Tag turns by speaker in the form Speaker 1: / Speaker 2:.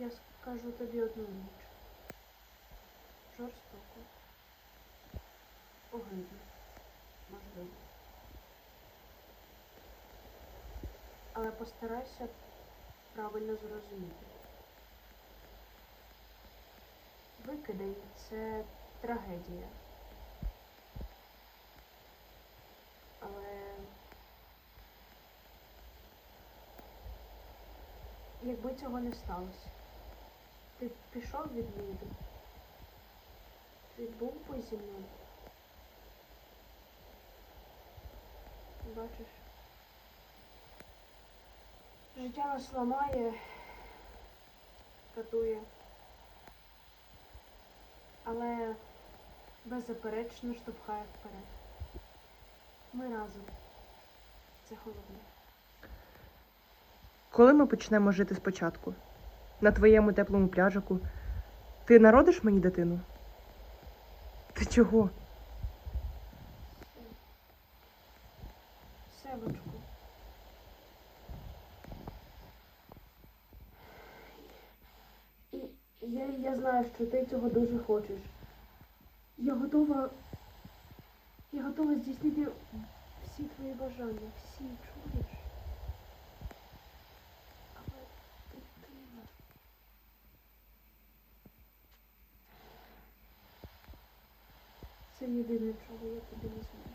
Speaker 1: Я скажу тобі одну річ. Жорстоко. Огидно. Можливо. Але постарайся правильно зрозуміти. Викидай це трагедія. Але якби цього не сталося, ти пішов від Ліди? Ти був би зі мною? Бачиш? Життя нас ламає, катує. Але беззаперечно штовхає вперед. Ми разом. Це головне.
Speaker 2: Коли ми почнемо жити спочатку? На твоєму теплому пляжику. Ти народиш мені дитину? Ти чого?
Speaker 1: Севочку. Я, я знаю, що ти цього дуже хочеш. Я готова. Я готова здійснити всі твої бажання. Всі чуєш. Але дитина. Це єдине, чого я тобі не зможу.